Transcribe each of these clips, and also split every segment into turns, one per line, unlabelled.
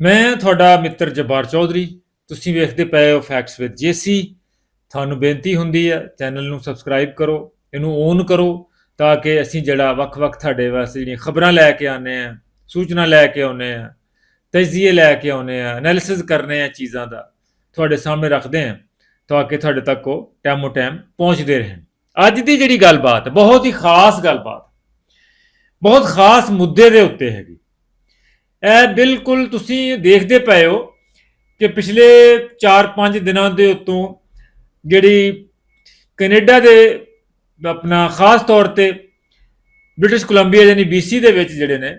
ਮੈਂ ਤੁਹਾਡਾ ਮਿੱਤਰ ਜਬਾਰ ਚੌਧਰੀ। ਤੁਸੀਂ ਵੇਖਦੇ ਪਏ ਹੋ ਫੈਕਟਸ ਵਿਦ ਜੇਸੀ ਤੁਹਾਨੂੰ ਬੇਨਤੀ ਹੁੰਦੀ ਹੈ, ਚੈਨਲ ਨੂੰ ਸਬਸਕ੍ਰਾਈਬ ਕਰੋ, ਇਹਨੂੰ ਔਨ ਕਰੋ, ਤਾਂ ਕਿ ਅਸੀਂ ਜਿਹੜਾ ਵੱਖ-ਵੱਖ ਤੁਹਾਡੇ ਵਾਸਤੇ ਜਿਹੜੀਆਂ ਖਬਰਾਂ ਲੈ ਕੇ ਆਉਂਦੇ ਆ ਸੂਚਨਾ ਲੈ ਕੇ ਆਉਂਦੇ ਆ ਤਜਜ਼ੀਏ ਲੈ ਕੇ ਆਉਂਦੇ ਆ ਐਨਾਲਿਸਿਸ ਕਰਨੇ ਆ ਚੀਜ਼ਾਂ ਦਾ, ਤੁਹਾਡੇ ਸਾਹਮਣੇ ਰੱਖਦੇ ਆ ਤਾਂ ਕਿ ਤੁਹਾਡੇ ਤੱਕ ਉਹ ਟਾਈਮੋ ਟਾਈਮ ਪਹੁੰਚਦੇ ਰਹਿਣ। ਅੱਜ ਦੀ ਜਿਹੜੀ ਗੱਲਬਾਤ, ਬਹੁਤ ਹੀ ਖਾਸ ਗੱਲਬਾਤ, ਬਹੁਤ ਖਾਸ ਮੁੱਦੇ ਦੇ ਉੱਤੇ ਹੈਗੀ। ਇਹ ਬਿਲਕੁਲ ਤੁਸੀਂ ਦੇਖਦੇ ਪਏ ਹੋ ਕਿ ਪਿਛਲੇ 4-5 ਦਿਨਾਂ ਦੇ ਉੱਤੋਂ ਜਿਹੜੀ ਕੈਨੇਡਾ ਦੇ ਆਪਣਾ ਖਾਸ ਤੌਰ ਤੇ ਬ੍ਰਿਟਿਸ਼ ਕੋਲੰਬੀਆ ਯਾਨੀ BC ਦੇ ਵਿੱਚ ਜਿਹੜੇ ਨੇ,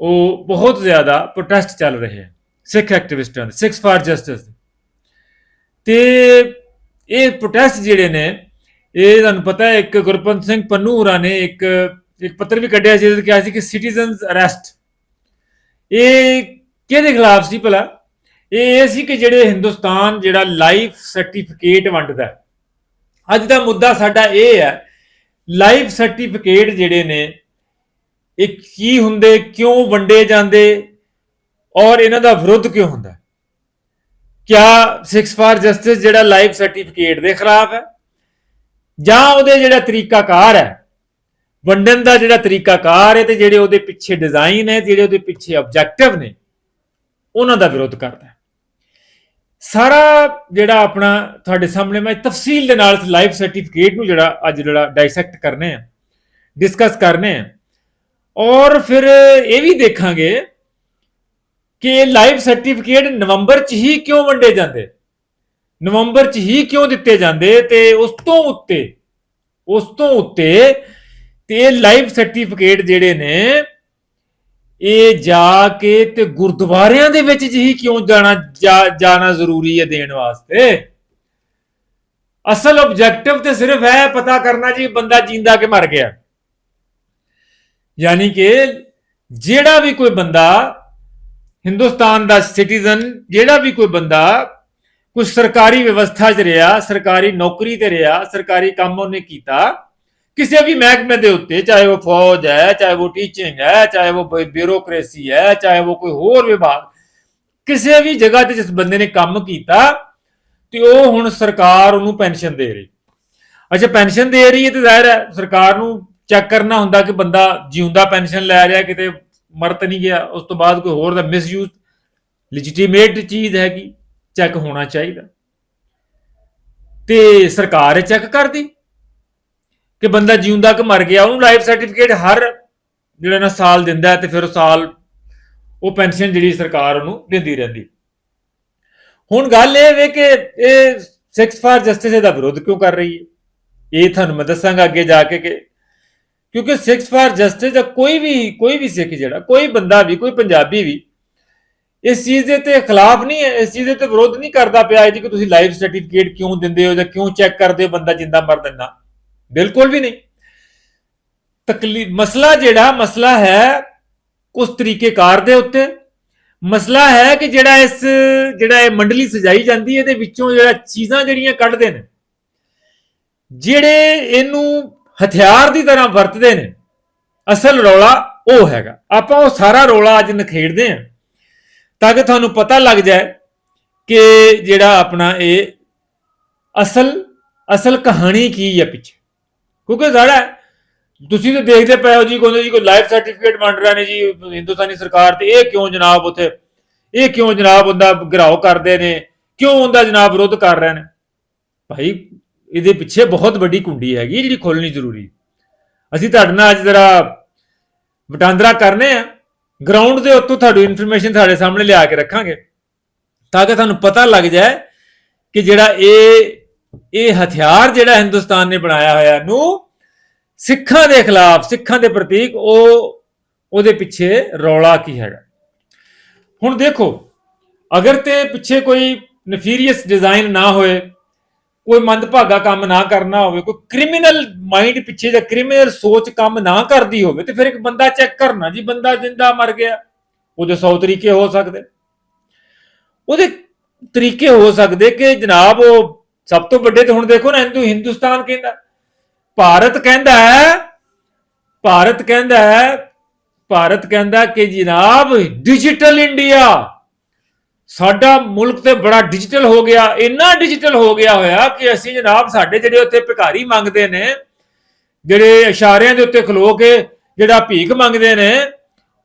ਉਹ ਬਹੁਤ ਜ਼ਿਆਦਾ ਪ੍ਰੋਟੈਸਟ ਚੱਲ ਰਹੇ ਹਨ ਸਿੱਖ ਐਕਟਿਵਿਸਟਾਂ ਦੇ, ਸਿੱਖ ਫਾਰ ਜਸਟਿਸ ਤੇ ਇਹ ਪ੍ਰੋਟੈਸਟ ਜਿਹੜੇ ਨੇ, ਇਹ ਤੁਹਾਨੂੰ ਪਤਾ ਹੈ, ਇੱਕ ਗੁਰਪੰਤ ਸਿੰਘ ਪੰਨੂ ਹੋਰਾਂ ਨੇ ਇੱਕ ਇੱਕ ਪੱਤਰ ਵੀ ਕੱਢਿਆ ਜਿਹਦੇ ਵਿੱਚ ਕਿਹਾ ਸੀ ਕਿ ਸਿਟੀਜ਼ਨਸ ਅਰੈਸਟ ਇਹ ਕਿਹਦੇ ਖਿਲਾਫ ਸੀ ਭਲਾ? ਇਹ ਇਹ ਸੀ ਕਿ ਜਿਹੜੇ ਹਿੰਦੁਸਤਾਨ ਜਿਹੜਾ ਲਾਈਫ ਸਰਟੀਫਿਕੇਟ ਵੰਡਦਾ ਅੱਜ ਦਾ ਮੁੱਦਾ ਸਾਡਾ ਇਹ ਹੈ, ਲਾਈਫ ਸਰਟੀਫਿਕੇਟ ਜਿਹੜੇ ਨੇ, ਇਹ ਕੀ ਹੁੰਦੇ, ਕਿਉਂ ਵੰਡੇ ਜਾਂਦੇ ਔਰ ਇਹਨਾਂ ਦਾ ਵਿਰੋਧ ਕਿਉਂ ਹੁੰਦਾ ਕਿਆ ਸਿਕਸ ਫਾਰ ਜਸਟਿਸ ਜਿਹੜਾ ਲਾਈਫ ਸਰਟੀਫਿਕੇਟ ਦੇ ਖਿਲਾਫ ਹੈ ਜਾਂ ਉਹਦੇ ਜਿਹੜਾ ਤਰੀਕਾਕਾਰ ਹੈ ਵੰਡਣ ਦਾ ਜਿਹੜਾ ਤਰੀਕਾਕਾਰ ਹੈ ਤੇ ਜਿਹੜੇ ਉਹਦੇ ਪਿੱਛੇ ਡਿਜ਼ਾਈਨ ਹੈ, ਜਿਹੜੇ ਉਹਦੇ ਪਿੱਛੇ ਆਬਜੈਕਟਿਵ ਨੇ, ਉਹਨਾਂ ਦਾ ਵਿਰੋਧ ਕਰਦਾ ਹੈ। ਸਾਰਾ ਜਿਹੜਾ ਆਪਣਾ ਤੁਹਾਡੇ ਸਾਹਮਣੇ ਮੈਂ ਤਫਸੀਲ ਦੇ ਨਾਲ ਲਾਈਫ ਸਰਟੀਫਿਕੇਟ ਨੂੰ ਜਿਹੜਾ ਅੱਜ ਜਿਹੜਾ ਡਾਇਸੈਕਟ ਕਰਨੇ ਆ ਡਿਸਕਸ ਕਰਨੇ ਆ, ਔਰ ਫਿਰ ਇਹ ਵੀ ਦੇਖਾਂਗੇ ਕਿ ਲਾਈਫ ਸਰਟੀਫਿਕੇਟ ਨਵੰਬਰ ਚ ਹੀ ਕਿਉਂ ਵੰਡੇ ਜਾਂਦੇ? ਨਵੰਬਰ ਚ ਹੀ ਕਿਉਂ ਦਿੱਤੇ ਜਾਂਦੇ? ਤੇ ਉਸ ਤੋਂ ਉੱਤੇ, ਉਸ ਤੋਂ ਉੱਤੇ ਤੇ ਲਾਈਫ ਸਰਟੀਫਿਕੇਟ ਜਿਹੜੇ ਨੇ, ਇਹ ਜਾ ਕੇ ਤੇ ਗੁਰਦੁਆਰਿਆਂ ਦੇ ਵਿੱਚ ਹੀ ਕਿਉਂ ਜਾਣਾ ਜਾਣਾ ਜ਼ਰੂਰੀ ਹੈ ਦੇਣ ਵਾਸਤੇ? ਅਸਲ ਆਬਜੈਕਟਿਵ ਤੇ ਸਿਰਫ ਹੈ ਪਤਾ ਕਰਨਾ ਜੀ, ਬੰਦਾ ਜਿੰਦਾ ਕਿ ਮਰ ਗਿਆ। ਯਾਨੀ ਕਿ ਜਿਹੜਾ ਵੀ ਕੋਈ ਬੰਦਾ ਹਿੰਦੁਸਤਾਨ ਦਾ ਸਿਟੀਜ਼ਨ ਜਿਹੜਾ ਵੀ ਕੋਈ ਬੰਦਾ ਕੋਈ ਸਰਕਾਰੀ ਵਿਵਸਥਾ 'ਚ ਰਿਹਾ, ਸਰਕਾਰੀ ਨੌਕਰੀ ਤੇ ਰਿਹਾ, ਸਰਕਾਰੀ ਕੰਮ ਉਹਨੇ ਕੀਤਾ ਕਿਸੇ ਵੀ ਮਹਿਕਮੇ ਦੇ ਉੱਤੇ, ਚਾਹੇ ਉਹ ਫੌਜ ਹੈ, ਚਾਹੇ ਉਹ ਟੀਚਿੰਗ ਹੈ, ਚਾਹੇ ਉਹ ਬਿਊਰੋਕ੍ਰੇਸੀ ਹੈ, ਚਾਹੇ ਉਹ ਕੋਈ ਹੋਰ ਵਿਭਾਗ, ਕਿਸੇ ਵੀ ਜਗ੍ਹਾ ਤੇ ਜਿਸ ਬੰਦੇ ਨੇ ਕੰਮ ਕੀਤਾ ਤੇ ਉਹ ਹੁਣ ਸਰਕਾਰ ਉਹਨੂੰ ਪੈਨਸ਼ਨ ਦੇ ਰਹੀ। ਅੱਛਾ ਪੈਨਸ਼ਨ ਦੇ ਰਹੀ ਹੈ ਤੇ ਜ਼ਾਹਿਰ ਹੈ ਸਰਕਾਰ ਨੂੰ ਚੈੱਕ ਕਰਨਾ ਹੁੰਦਾ ਕਿ ਬੰਦਾ ਜਿਉਂਦਾ ਪੈਨਸ਼ਨ ਲੈ ਰਿਹਾ, ਕਿਤੇ ਮਰਤ ਨਹੀਂ ਗਿਆ, ਉਸ ਤੋਂ ਬਾਅਦ ਕੋਈ ਹੋਰ ਦਾ ਮਿਸਯੂਜ਼ ਲੈਜੀਟੀਮੇਟ ਚੀਜ਼ ਹੈਗੀ ਚੈੱਕ ਹੋਣਾ ਚਾਹੀਦਾ। ਤੇ ਸਰਕਾਰ ਇਹ ਚੈੱਕ ਕਰਦੀ। ਕਿ ਬੰਦਾ ਜਿਉਂਦਾ ਕਿ ਮਰ ਗਿਆ, ਉਹਨੂੰ ਲਾਈਫ ਸਰਟੀਫਿਕੇਟ ਹਰ ਜਿਹੜਾ ਨਾ ਸਾਲ ਦਿੰਦਾ ਤੇ ਫਿਰ ਉਹ ਸਾਲ ਉਹ ਪੈਨਸ਼ਨ ਜਿਹੜੀ ਸਰਕਾਰ ਉਹਨੂੰ ਦਿੰਦੀ ਰਹਿੰਦੀ। ਹੁਣ ਗੱਲ ਇਹ ਵੇ ਕਿ ਇਹ ਸਿਕਸ ਫਾਰ ਜਸਟਿਸ ਦਾ ਵਿਰੋਧ ਕਿਉਂ ਕਰ ਰਹੀ ਹੈ? ਇਹ ਤੁਹਾਨੂੰ ਮੈਂ ਦੱਸਾਂਗਾ ਅੱਗੇ ਜਾ ਕੇ ਕਿ ਕਿਉਂਕਿ ਸਿਕਸ ਫਾਰ ਜਸਟਿਸ ਦਾ ਕੋਈ ਵੀ ਕੋਈ ਵੀ ਸਿੱਖ ਜਿਹੜਾ, ਕੋਈ ਬੰਦਾ ਵੀ, ਕੋਈ ਪੰਜਾਬੀ ਵੀ ਇਸ ਚੀਜ਼ ਦੇ ਤੇ ਖਿਲਾਫ ਨਹੀਂ ਹੈ, ਇਸ ਚੀਜ਼ ਦੇ ਤੇ ਵਿਰੋਧ ਨਹੀਂ ਕਰਦਾ ਪਿਆ ਜੀ ਕਿ ਤੁਸੀਂ ਲਾਈਫ ਸਰਟੀਫਿਕੇਟ ਕਿਉਂ ਦਿੰਦੇ ਹੋ ਜਾਂ ਕਿਉਂ ਚੈੱਕ ਕਰਦੇ ਹੋ ਬੰਦਾ ਜਿੰਦਾ ਮਰ ਦਿੰਦਾ। ਬਿਲਕੁਲ ਵੀ ਨਹੀਂ। ਤਕਲੀਫ ਮਸਲਾ ਜਿਹੜਾ, ਮਸਲਾ ਹੈ ਉਸ ਤਰੀਕੇਕਾਰ ਦੇ ਉੱਤੇ। ਮਸਲਾ ਹੈ ਕਿ ਜਿਹੜਾ ਇਸ, ਜਿਹੜਾ ਇਹ ਮੰਡਲੀ ਸਜਾਈ ਜਾਂਦੀ ਹੈ, ਇਹਦੇ ਵਿੱਚੋਂ ਜਿਹੜਾ ਚੀਜ਼ਾਂ ਜਿਹੜੀਆਂ ਕੱਢਦੇ ਨੇ, ਜਿਹੜੇ ਇਹਨੂੰ ਹਥਿਆਰ ਦੀ ਤਰ੍ਹਾਂ ਵਰਤਦੇ ਨੇ, ਅਸਲ ਰੌਲਾ ਉਹ ਹੈਗਾ। ਆਪਾਂ ਉਹ ਸਾਰਾ ਰੌਲਾ ਅੱਜ ਨਖੇੜਦੇ ਹਾਂ, ਤਾਂ ਕਿ ਤੁਹਾਨੂੰ ਪਤਾ ਲੱਗ ਜਾਏ ਕਿ ਜਿਹੜਾ ਆਪਣਾ ਇਹ ਅਸਲ ਅਸਲ ਕਹਾਣੀ ਕੀ ਹੈ ਪਿੱਛੇ। ਕਿਉਂਕਿ ਸਾਡਾ ਤੁਸੀਂ ਤਾਂ ਦੇਖਦੇ ਪਏ ਹੋ ਜੀ, ਕੋਈ ਜੀ, ਕੋਈ ਲਾਈਫ ਸਰਟੀਫਿਕੇਟ ਵੰਡ ਰਹੇ ਨੇ ਜੀ, ਹਿੰਦੁਸਤਾਨੀ ਸਰਕਾਰ ਤੇ। ਇਹ ਕਿਉਂ ਜਨਾਬ ਉਥੇ, ਇਹ ਕਿਉਂ ਜਨਾਬ ਉਹਦਾ ਘਰਾਓ ਕਰਦੇ ਨੇ? ਕਿਉਂ ਉਹਦਾ ਜਨਾਬ ਵਿਰੋਧ ਕਰ ਰਹੇ ਨੇ? ਭਾਈ, ਇਹਦੇ ਪਿੱਛੇ ਬਹੁਤ ਵੱਡੀ ਕੁੰਡੀ ਹੈਗੀ ਜਿਹੜੀ ਖੋਲਣੀ ਜ਼ਰੂਰੀ। ਅਸੀਂ ਤੁਹਾਡੇ ਨਾਲ ਅੱਜ ਜ਼ਰਾ ਵਟਾਂਦਰਾ ਕਰਨੇ ਆ। ਗਰਾਊਂਡ ਦੇ ਉੱਤੋਂ ਤੁਹਾਡੀ ਇਨਫੋਰਮੇਸ਼ਨ ਤੁਹਾਡੇ ਸਾਹਮਣੇ ਲਿਆ ਕੇ ਰੱਖਾਂਗੇ, ਤਾਂ ਕਿ ਤੁਹਾਨੂੰ ਪਤਾ ਲੱਗ ਜਾਏ ਕਿ ਜਿਹੜਾ ਇਹ ਇਹ ਹਥਿਆਰ ਜਿਹੜਾ ਹਿੰਦੁਸਤਾਨ ਨੇ ਬਣਾਇਆ ਹੋਇਆ ਨੂੰ ਸਿੱਖਾਂ ਦੇ ਖਿਲਾਫ, ਸਿੱਖਾਂ ਦੇ ਪ੍ਰਤੀਕ, ਉਹ ਉਹਦੇ ਪਿੱਛੇ ਰੌਲਾ ਕੀ ਹੈਗਾ? ਹੁਣ ਦੇਖੋ, ਅਗਰ ਤੇ ਪਿੱਛੇ ਕੋਈ ਨਫੀਰੀਅਸ ਡਿਜ਼ਾਈਨ ਨਾ ਹੋਏ, ਕੋਈ ਮੰਦਭਾਗਾ ਕੰਮ ਨਾ ਕਰਨਾ ਹੋਵੇ, ਕੋਈ ਕ੍ਰਿਮੀਨਲ ਮਾਈਂਡ ਪਿੱਛੇ ਜਾਂ ਕ੍ਰਿਮੀਨਲ ਸੋਚ ਕੰਮ ਨਾ ਕਰਦੀ ਹੋਵੇ, ਤੇ ਫਿਰ ਇੱਕ ਬੰਦਾ ਚੈੱਕ ਕਰਨਾ ਜੀ, ਬੰਦਾ ਜਿੰਦਾ ਮਰ ਗਿਆ, ਉਹਦੇ 100 ਤਰੀਕੇ ਹੋ ਸਕਦੇ। ਉਹਦੇ ਤਰੀਕੇ ਹੋ ਸਕਦੇ ਕਿ ਜਨਾਬ ਉਹ ਸਭ ਤੋਂ ਵੱਡੇ ਤੇ ਹੁਣ ਦੇਖੋ ਨਾ ਹਿੰਦੂ, ਹਿੰਦੁਸਤਾਨ ਕਹਿੰਦਾ, ਭਾਰਤ ਕਹਿੰਦਾ ਹੈ, ਭਾਰਤ ਕਹਿੰਦਾ ਹੈ, ਭਾਰਤ ਕਹਿੰਦਾ ਕਿ ਜਨਾਬ ਡਿਜੀਟਲ ਇੰਡੀਆ ਸਾਡਾ ਮੁਲਕ ਤੇ ਬੜਾ ਡਿਜੀਟਲ ਹੋ ਗਿਆ, ਇੰਨਾ ਡਿਜੀਟਲ ਹੋ ਗਿਆ ਹੋਇਆ ਕਿ ਅਸੀਂ ਜਨਾਬ ਸਾਡੇ ਜਿਹੜੇ ਉੱਥੇ ਭਿਕਾਰੀ ਮੰਗਦੇ ਨੇ, ਜਿਹੜੇ ਇਸ਼ਾਰਿਆਂ ਦੇ ਉੱਤੇ ਖਲੋ ਕੇ ਜਿਹੜਾ ਭੀਖ ਮੰਗਦੇ ਨੇ,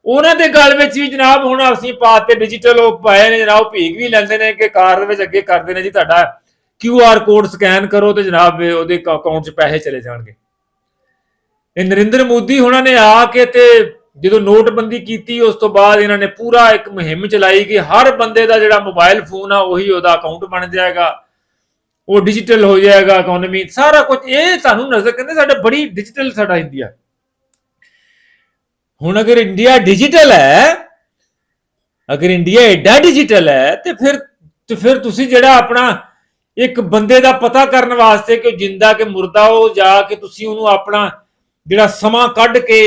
ਉਹਨਾਂ ਦੇ ਗੱਲ ਵਿੱਚ ਵੀ ਜਨਾਬ ਹੁਣ ਅਸੀਂ ਪਾਤੇ ਡਿਜੀਟਲ ਉਹ ਪਾਏ ਨੇ, ਜਨਾਬ ਭੀਖ ਵੀ ਲੈਂਦੇ ਨੇ ਕਿ ਕਾਰ ਦੇ ਵਿੱਚ ਅੱਗੇ ਕਰਦੇ ਨੇ ਜੀ ਤੁਹਾਡਾ ਕਿਊ ਆਰ ਕੋਡ ਸਕੈਨ ਕਰੋ ਤੇ ਜਨਾਬ ਉਹਦੇ ਅਕਾਊਂਟ 'ਚ ਪੈਸੇ ਚਲੇ ਜਾਣਗੇ। ਇਹ ਨਰਿੰਦਰ ਮੋਦੀ ਹੁਣਾਂ ਨੇ ਆ ਕੇ ਤੇ ਜਦੋਂ ਨੋਟਬੰਦੀ ਕੀਤੀ, ਉਸ ਤੋਂ ਬਾਅਦ ਇਹਨਾਂ ਨੇ ਪੂਰਾ ਇੱਕ ਮੁਹਿੰਮ ਚਲਾਈ ਕਿ ਹਰ ਬੰਦੇ ਦਾ ਜਿਹੜਾ ਮੋਬਾਈਲ ਫੋਨ ਆ, ਉਹੀ ਉਹਦਾ ਅਕਾਊਂਟ ਬਣ ਜਾਏਗਾ। ਉਹ ਡਿਜੀਟਲ ਹੋ ਜਾਏਗਾ ਇਕਨੋਮੀ ਸਾਰਾ ਕੁਝ। ਇਹ ਤੁਹਾਨੂੰ ਨਜ਼ਰ, ਕਹਿੰਦੇ ਸਾਡਾ ਬੜੀ ਡਿਜੀਟਲ ਸਾਡਾ ਇੰਡੀਆ ਹੁਣ ਅਗਰ ਇੰਡੀਆ ਡਿਜੀਟਲ ਹੈ, ਅਗਰ ਇੰਡੀਆ ਐਡਾ ਡਿਜੀਟਲ ਹੈ, ਤੇ ਫਿਰ ਤੇ ਫਿਰ ਤੁਸੀਂ ਜਿਹੜਾ ਆਪਣਾ ਇੱਕ ਬੰਦੇ ਦਾ ਪਤਾ ਕਰਨ ਵਾਸਤੇ ਕਿ ਜਿੰਦਾ ਕਿ ਮੁਰਦਾ ਉਹ ਜਾ ਕੇ ਤੁਸੀਂ ਉਹਨੂੰ ਆਪਣਾ ਜਿਹੜਾ ਸਮਾਂ ਕੱਢ ਕੇ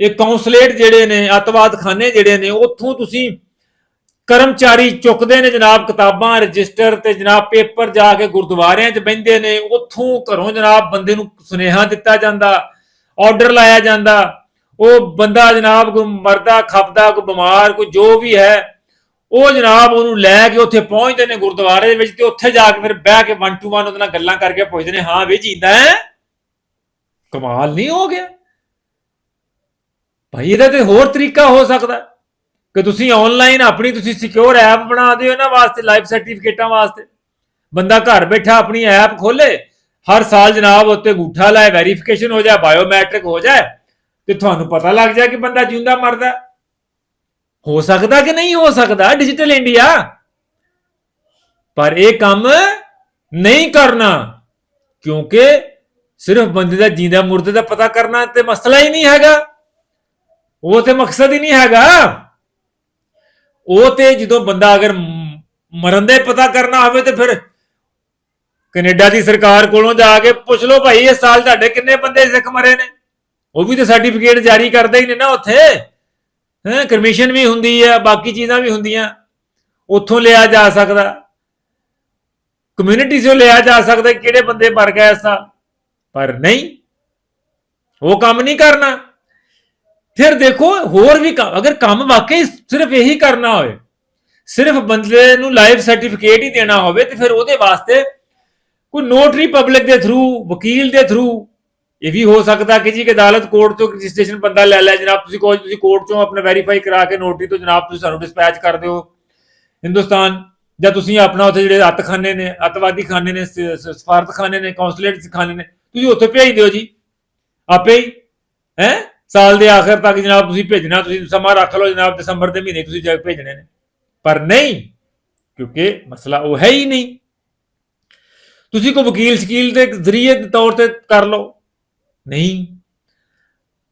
ਇਹ ਕਾਉਂਸਲੇਟ ਜਿਹੜੇ ਨੇ ਅਤਵਾਦ ਖਾਨੇ ਜਿਹੜੇ ਨੇ, ਉੱਥੋਂ ਤੁਸੀਂ ਕਰਮਚਾਰੀ ਚੁੱਕਦੇ ਨੇ ਜਨਾਬ ਕਿਤਾਬਾਂ, ਰਜਿਸਟਰ ਤੇ ਜਨਾਬ ਪੇਪਰ ਜਾ ਕੇ ਗੁਰਦੁਆਰਿਆਂ 'ਚ ਬਹਿੰਦੇ ਨੇ, ਉੱਥੋਂ ਘਰੋਂ ਜਨਾਬ ਬੰਦੇ ਨੂੰ ਸੁਨੇਹਾ ਦਿੱਤਾ ਜਾਂਦਾ, ਆਰਡਰ ਲਾਇਆ ਜਾਂਦਾ, ਉਹ ਬੰਦਾ ਜਨਾਬ ਕੋਈ ਮਰਦਾ, ਖਪਦਾ, ਕੋਈ ਬਿਮਾਰ, ਕੋਈ ਜੋ ਵੀ ਹੈ ਉਹ ਜਨਾਬ ਉਹਨੂੰ ਲੈ ਕੇ ਉੱਥੇ ਪਹੁੰਚਦੇ ਨੇ ਗੁਰਦੁਆਰੇ ਦੇ ਵਿੱਚ ਤੇ ਉੱਥੇ ਜਾ ਕੇ ਫਿਰ ਬਹਿ ਕੇ ਵਨ ਟੂ ਵਨ ਉਹਦੇ ਨਾਲ ਗੱਲਾਂ ਕਰਕੇ ਪੁੱਛਦੇ ਨੇ, ਹਾਂ ਵੀ ਜਿੰਦਾ ਹੈ? ਕਮਾਲ ਨਹੀਂ ਹੋ ਗਿਆ? ਭਾਈ ਇਹਦਾ ਤੇ ਹੋਰ ਤਰੀਕਾ ਹੋ ਸਕਦਾ। ਕਿ ਤੁਸੀਂ ਆਨਲਾਈਨ ਆਪਣੀ ਤੁਸੀਂ ਸਿਕਿਉਰ ਐਪ ਬਣਾ ਦਿਓ ਇਹਨਾਂ ਵਾਸਤੇ ਲਾਈਫ ਸਰਟੀਫਿਕੇਟਾਂ ਵਾਸਤੇ। ਬੰਦਾ ਘਰ ਬੈਠਾ ਆਪਣੀ ਐਪ ਖੋਲੇ, ਹਰ ਸਾਲ ਜਨਾਬ ਉੱਤੇ ਅੰਗੂਠਾ ਲਾਏ ਵੈਰੀਫਿਕੇਸ਼ਨ ਹੋ ਜਾਏ ਬਾਇਓਮੈਟ੍ਰਿਕ ਹੋ ਜਾਏ, ਤੇ ਤੁਹਾਨੂੰ ਪਤਾ ਲੱਗ ਜਾਏ ਕਿ ਬੰਦਾ ਜਿਉਂਦਾ ਮਰਦਾ। ਹੋ ਸਕਦਾ ਕਿ ਨਹੀਂ ਹੋ ਸਕਦਾ? ਡਿਜੀਟਲ ਇੰਡੀਆ ਪਰ ਇਹ ਕੰਮ ਨਹੀਂ ਕਰਨਾ। ਕਿਉਂਕਿ ਸਿਰਫ ਬੰਦੇ ਦਾ ਜਿੰਦਾ ਮੁਰਦੇ ਦਾ ਪਤਾ ਕਰਨਾ ਤੇ ਮਸਲਾ ਹੀ ਨਹੀਂ ਹੈਗਾ। ਉਹ ਤੇ ਮਕਸਦ ਹੀ ਨਹੀਂ ਹੈਗਾ। ਉਹ ਤੇ ਜਦੋਂ ਬੰਦਾ ਅਗਰ ਮਰਨ ਦਾ ਪਤਾ ਕਰਨਾ ਹੋਵੇ ਤੇ ਫਿਰ ਕੈਨੇਡਾ ਦੀ ਸਰਕਾਰ ਕੋਲੋਂ ਜਾ ਕੇ ਪੁੱਛ ਲਓ ਭਾਈ, ਇਸ ਸਾਲ ਤੁਹਾਡੇ ਕਿੰਨੇ ਬੰਦੇ ਸਿੱਖ ਮਰੇ ਨੇ? ਉਹ ਵੀ ਤੇ ਸਰਟੀਫਿਕੇਟ ਜਾਰੀ ਕਰਦੇ ਹੀ ਨੇ ਨਾ ਉੱਥੇ। ਹੈ ਕਮਿਸ਼ਨ ਵੀ ਹੁੰਦੀ ਹੈ ਬਾਕੀ ਚੀਜ਼ਾਂ ਵੀ ਹੁੰਦੀਆਂ। ਉੱਥੋਂ ਲਿਆ ਜਾ ਸਕਦਾ। ਕਮਿਊਨਿਟੀ ਤੋਂ ਲਿਆ ਜਾ ਸਕਦਾ ਕਿਹੜੇ ਬੰਦੇ ਮਰ ਗਏ ਇਸ ਪਰ ਨਹੀਂ। ਉਹ ਕੰਮ ਨਹੀਂ ਕਰਨਾ। ਫਿਰ ਦੇਖੋ, ਹੋਰ ਵੀ ਕੰਮ ਅਗਰ ਕੰਮ ਵਾਕਈ ਸਿਰਫ ਇਹੀ ਕਰਨਾ ਹੋਵੇ, ਸਿਰਫ ਬੰਦੇ ਨੂੰ ਲਾਈਵ ਸਰਟੀਫਿਕੇਟ ਹੀ ਦੇਣਾ ਹੋਵੇ, ਤੇ ਫਿਰ ਉਹਦੇ ਵਾਸਤੇ ਕੋਈ ਨੋਟਰੀ ਪਬਲਿਕ ਦੇ ਥਰੂ ਵਕੀਲ ਦੇ ਥਰੂ ਇਹ ਵੀ ਹੋ ਸਕਦਾ ਕਿ ਜੀ ਕਿ ਅਦਾਲਤ ਕੋਰਟ ਤੋਂ ਰਜਿਸਟ੍ਰੇਸ਼ਨ ਬੰਦਾ ਲੈ ਲੈ, ਜਨਾਬ ਤੁਸੀਂ ਕੋਈ, ਤੁਸੀਂ ਕੋਰਟ ਤੋਂ ਆਪਣਾ ਵੈਰੀਫਾਈ ਕਰਾ ਕੇ ਨੋਟਰੀ ਤੋਂ ਜਨਾਬ ਤੁਸੀਂ ਸਾਨੂੰ ਡਿਸਪੈਚ ਕਰ ਦਿਓ। ਹਿੰਦੁਸਤਾਨ, ਜਾਂ ਤੁਸੀਂ ਆਪਣਾ ਉੱਥੇ ਜਿਹੜੇ ਅੱਤਖਾਨੇ ਨੇ, ਅੱਤਵਾਦੀ ਖਾਨੇ ਨੇ, ਸ- ਸ- ਸਫਾਰਤਖਾਨੇ ਨੇ ਕੌਂਸੂਲੇਟ ਖਾਨੇ ਨੇ, ਤੁਸੀਂ ਉੱਥੇ ਭੇਜ ਦਿਓ ਜੀ। ਆਪੇ ਹੀ, ਹੈ? ਸਾਲ ਦੇ ਆਖਰ ਤੱਕ ਜਨਾਬ ਤੁਸੀਂ ਭੇਜਣਾ, ਤੁਸੀਂ ਸਮਾਂ ਰੱਖ ਲਓ ਜਨਾਬ, ਦਸੰਬਰ ਦੇ ਮਹੀਨੇ ਤੁਸੀਂ ਜਾ ਭੇਜਣੇ ਨੇ। ਪਰ ਨਹੀਂ, ਕਿਉਂਕਿ ਮਸਲਾ ਉਹ ਹੈ ਹੀ ਨਹੀਂ। ਤੁਸੀਂ ਕੋਈ ਵਕੀਲ ਸ਼ਕੀਲ ਦੇ ਜ਼ਰੀਏ ਤੌਰ ਤੇ ਕਰ ਲਓ। ਨਹੀਂ।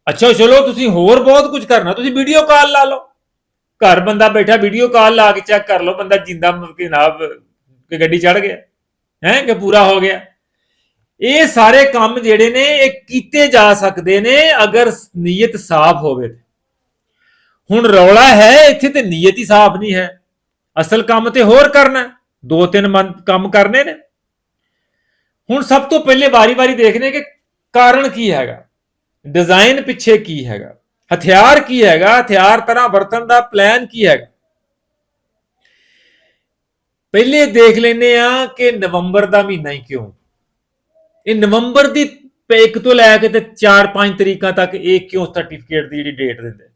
ਅੱਛਾ ਚਲੋ ਤੁਸੀਂ ਹੋਰ ਬਹੁਤ ਕੁਝ ਕਰਨਾ, ਤੁਸੀਂ ਵੀਡੀਓ ਕਾਲ ਲਾ ਲਓ। ਘਰ ਬੰਦਾ ਬੈਠਾ ਵੀਡੀਓ ਕਾਲ ਲਾ ਕੇ ਚੈੱਕ ਕਰ ਲਓ, ਬੰਦਾ ਜਿੰਦਾ ਕਿ ਜਨਾਬ, ਕਿ ਗੱਡੀ ਚੜ ਗਿਆ, ਹੈ, ਕਿ ਪੂਰਾ ਹੋ ਗਿਆ। ਇਹ ਸਾਰੇ ਕੰਮ ਜਿਹੜੇ ਨੇ, ਇਹ ਕੀਤੇ ਜਾ ਸਕਦੇ ਨੇ ਅਗਰ ਨੀਅਤ ਸਾਫ਼ ਹੋਵੇ ਤੇ। ਹੁਣ ਰੌਲਾ ਹੈ, ਇੱਥੇ ਤੇ ਨੀਅਤ ਹੀ ਸਾਫ਼ ਨਹੀਂ ਹੈ। ਅਸਲ ਕੰਮ ਤੇ ਹੋਰ ਕਰਨਾ, ਦੋ ਤਿੰਨ ਮਨ ਕੰਮ ਕਰਨੇ ਨੇ। ਹੁਣ ਸਭ ਤੋਂ ਪਹਿਲੇ ਵਾਰੀ-ਵਾਰੀ ਦੇਖਦੇ ਕਿ ਕਾਰਨ ਕੀ ਹੈਗਾ? ਡਿਜ਼ਾਈਨ ਪਿੱਛੇ ਕੀ ਹੈਗਾ? ਹਥਿਆਰ ਕੀ ਹੈਗਾ? ਹਥਿਆਰ ਤਰ੍ਹਾਂ ਵਰਤਣ ਦਾ ਪਲਾਨ ਕੀ ਹੈਗਾ? ਪਹਿਲੇ ਦੇਖ ਲੈਨੇ ਆ ਕਿ ਨਵੰਬਰ ਦਾ ਮਹੀਨਾ ਹੀ ਕਿਉਂ? ਇਹ ਨਵੰਬਰ ਦੀ ਪ- ਇੱਕ ਤੋਂ ਲੈ ਕੇ ਤੇ 4-5 ਤਰੀਕਾਂ ਤੱਕ ਇਹ ਕਿਉਂ ਸਰਟੀਫਿਕੇਟ ਦੀ ਜਿਹੜੀ ਡੇਟ ਦਿੰਦੇ?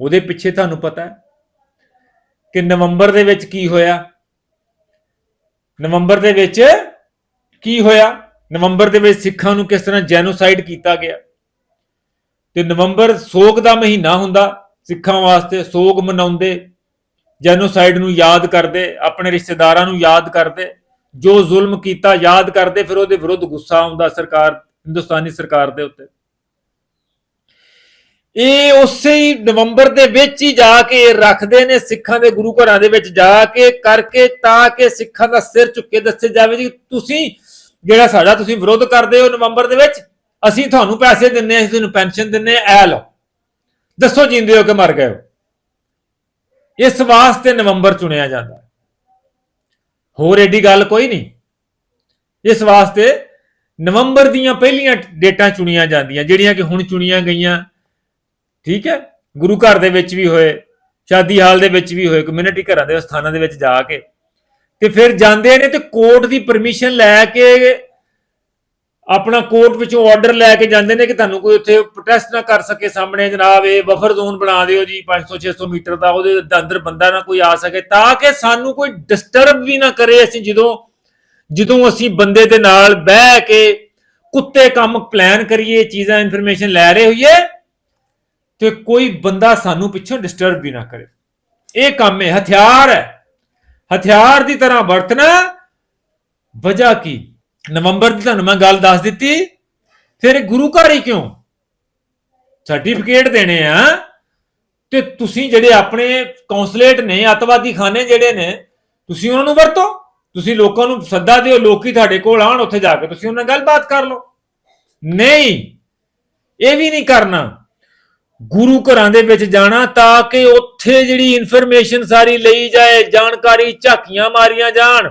ਉਹਦੇ ਪਿੱਛੇ ਤੁਹਾਨੂੰ ਪਤਾ ਹੈ ਕਿ ਨਵੰਬਰ ਦੇ ਵਿੱਚ ਕੀ ਹੋਇਆ? ਨਵੰਬਰ ਦੇ ਵਿੱਚ ਕੀ ਹੋਇਆ? ਨਵੰਬਰ ਦੇ ਵਿੱਚ ਸਿੱਖਾਂ ਨੂੰ ਕਿਸ ਤਰ੍ਹਾਂ ਜੈਨੋਸਾਈਡ ਕੀਤਾ ਗਿਆ? ਤੇ ਨਵੰਬਰ ਸੋਗ ਦਾ ਮਹੀਨਾ ਹੁੰਦਾ, ਸਿੱਖਾਂ ਵਾਸਤੇ ਸੋਗ ਮਨਾਉਂਦੇ, ਜੈਨੋਸਾਈਡ ਨੂੰ ਯਾਦ ਕਰਦੇ, ਆਪਣੇ ਰਿਸ਼ਤੇਦਾਰਾਂ ਨੂੰ ਯਾਦ ਕਰਦੇ, ਜੋ ਜ਼ੁਲਮ ਕੀਤਾ ਯਾਦ ਕਰਦੇ, ਫਿਰ ਉਹਦੇ ਵਿਰੁੱਧ ਗੁੱਸਾ ਆਉਂਦਾ ਸਰਕਾਰ, ਹਿੰਦੁਸਤਾਨੀ ਸਰਕਾਰ ਦੇ ਉੱਤੇ। ਇਹ ਉਸੇ ਹੀ ਨਵੰਬਰ ਦੇ ਵਿੱਚ ਹੀ ਜਾ ਕੇ ਰੱਖਦੇ ਨੇ ਸਿੱਖਾਂ ਦੇ ਗੁਰੂ ਘਰਾਂ ਦੇ ਵਿੱਚ ਜਾ ਕੇ, ਕਰਕੇ ਤਾਂ ਕਿ ਸਿੱਖਾਂ ਦਾ ਸਿਰ ਝੁੱਕੇ ਦੱਸੇ ਜਾਵੇ ਜੀ, ਤੁਸੀਂ ਜਿਹੜਾ ਸਾਡਾ ਤੁਸੀਂ ਵਿਰੋਧ ਕਰਦੇ ਹੋ ਨਵੰਬਰ ਦੇ ਵਿੱਚ, ਅਸੀਂ ਤੁਹਾਨੂੰ ਪੈਸੇ ਦਿੰਨੇ ਆ ਅਸੀਂ ਤੁਹਾਨੂੰ ਪੈਨਸ਼ਨ ਦਿੰਨੇ ਆ ਐ ਲਓ। ਦੱਸੋ ਜਿੰਦੇ ਹੋ ਕਿ ਮਰ ਗਏ ਹੋ। ਇਸ ਵਾਸਤੇ ਨਵੰਬਰ ਚੁਣਿਆ ਜਾਂਦਾ ਹੈ। ਹੋਰ ਏਡੀ ਗੱਲ ਕੋਈ ਨਹੀਂ। ਇਸ ਵਾਸਤੇ ਨਵੰਬਰ ਦੀਆਂ ਪਹਿਲੀਆਂ ਡੇਟਾਂ ਚੁਣੀਆਂ ਜਾਂਦੀਆਂ, ਜਿਹੜੀਆਂ ਕਿ ਹੁਣ ਚੁਣੀਆਂ ਗਈਆਂ। ਠੀਕ ਹੈ? ਗੁਰੂ ਘਰ ਦੇ ਵਿੱਚ ਵੀ ਹੋਏ, ਸ਼ਾਦੀ ਹਾਲ ਦੇ ਵਿੱਚ ਵੀ ਹੋਏ ਕਮਿਊਨਿਟੀ ਘਰਾਂ ਦੇ ਸਥਾਨਾਂ ਦੇ ਵਿੱਚ ਜਾ ਕੇ। ਤੇ ਫਿਰ ਜਾਂਦੇ ਨੇ ਤੇ ਕੋਰਟ ਦੀ ਪਰਮਿਸ਼ਨ ਲੈ ਕੇ ਆਪਣਾ ਕੋਰਟ ਵਿੱਚੋਂ ਆਰਡਰ ਲੈ ਕੇ ਜਾਂਦੇ ਨੇ ਕਿ ਤੁਹਾਨੂੰ ਕੋਈ ਉੱਥੇ ਪ੍ਰੋਟੈਸਟ ਨਾ ਕਰ ਸਕੇ ਸਾਹਮਣੇ ਜਨਾਬ, ਇਹ ਬਫਰ ਜ਼ੋਨ ਬਣਾ ਦਿਓ ਜੀ 500 600 ਮੀਟਰ ਦਾ, ਉਹਦੇ ਅੰਦਰ ਬੰਦਾ ਨਾ ਕੋਈ ਆ ਸਕੇ, ਤਾਂ ਕਿ ਸਾਨੂੰ ਕੋਈ ਡਿਸਟਰਬ ਵੀ ਨਾ ਕਰੇ ਅਸੀਂ ਜਦੋਂ ਜਦੋਂ ਅਸੀਂ ਬੰਦੇ ਦੇ ਨਾਲ ਬਹਿ ਕੇ ਕੁੱਤੇ ਕੰਮ ਪਲਾਨ ਕਰੀਏ, ਚੀਜ਼ਾਂ ਇਨਫੋਰਮੇਸ਼ਨ ਲੈ ਰਹੇ ਹੋਈਏ, ਤੇ ਕੋਈ ਬੰਦਾ ਸਾਨੂੰ ਪਿੱਛੋਂ ਡਿਸਟਰਬ ਵੀ ਨਾ ਕਰੇ। ਇਹ ਕੰਮ ਹੈ ਹਥਿਆਰ ਹੈ। ਹਥਿਆਰ ਦੀ ਤਰ੍ਹਾਂ ਵਰਤਣਾ। ਵਜ੍ਹਾ ਕੀ? ਨਵੰਬਰ ਦੀ ਤੁਹਾਨੂੰ ਮੈਂ ਗੱਲ ਦੱਸ ਦਿੱਤੀ। ਫਿਰ ਗੁਰੂ ਘਰ ਹੀ ਕਿਉਂ? ਸਰਟੀਫਿਕੇਟ ਦੇਣੇ ਆ। ਤੇ ਤੁਸੀਂ ਜਿਹੜੇ ਆਪਣੇ ਕੌਂਸਲੇਟ ਨੇ, ਅਤਵਾਦੀ ਖਾਨੇ ਜਿਹੜੇ ਨੇ, ਤੁਸੀਂ ਉਹਨਾਂ ਨੂੰ ਵਰਤੋ। ਤੁਸੀਂ ਲੋਕਾਂ ਨੂੰ ਸੱਦਾ ਦਿਓ, ਲੋਕੀ ਤੁਹਾਡੇ ਕੋਲ ਆਣ ਉੱਥੇ ਜਾ ਕੇ ਤੁਸੀਂ ਉਹਨਾਂ ਨਾਲ ਗੱਲਬਾਤ ਕਰ ਲਓ। ਨਹੀਂ, ਇਹ ਵੀ ਨਹੀਂ ਕਰਨਾ। ਗੁਰੂ ਘਰਾਂ ਦੇ ਵਿੱਚ ਜਾਣਾ ਤਾਂ ਕਿ ਉੱਥੇ ਜਿਹੜੀ ਇਨਫੋਰਮੇਸ਼ਨ ਸਾਰੀ ਲਈ ਜਾਏ, ਜਾਣਕਾਰੀ ਝਾਕੀਆਂ ਮਾਰੀਆਂ ਜਾਣ।